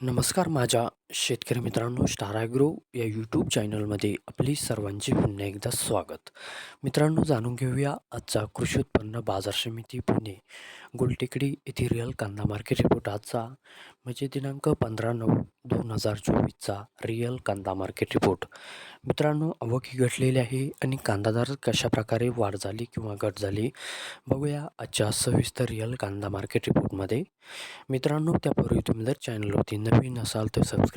नमस्कार माझ्या शेतकरी मित्रांनो स्टाराग्रो या यूट्यूब चॅनलमध्ये आपली सर्वांचे पुन्हा एकदा स्वागत. मित्रांनो जाणून घेऊया आजचा कृषी उत्पन्न बाजार समिती पुणे गुलटेकडी येथे रिअल कांदा मार्केट रिपोर्ट आजचा. म्हणजे दिनांक पंधरा नऊ दोन हजार चोवीसचा रिअल कांदा मार्केट रिपोर्ट मित्रांनो आवक ही घटलेली आहे आणि कांदा दर कशाप्रकारे वाढ झाली किंवा घट झाली बघूया आजच्या सविस्तर रिअल कांदा मार्केट रिपोर्टमध्ये मित्रांनो त्यापूर्वी तुम्ही जर चॅनलवरती नवीन असाल तर सबस्क्राईब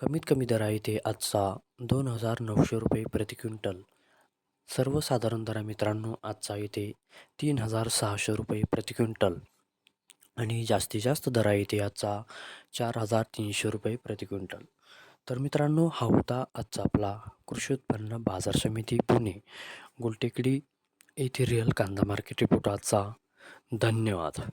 कमीत कमी दर आहे ते आजचा दोन हजार नऊशे रुपये प्रति क्विंटल. सर्वसाधारण दरा मित्रांनो आजचा येते तीन हजार सहाशे रुपये प्रति क्विंटल. आणि जास्तीत जास्त दर आहे ते आजचा चार हजार तीनशे रुपये प्रति क्विंटल. तर मित्रांनो हा होता आजचा आपला कृषी उत्पन्न बाजार समिती पुणे. गुलटेकडी येथे रिअल कांदा मार्केट रिपोर्ट आजचा. धन्यवाद.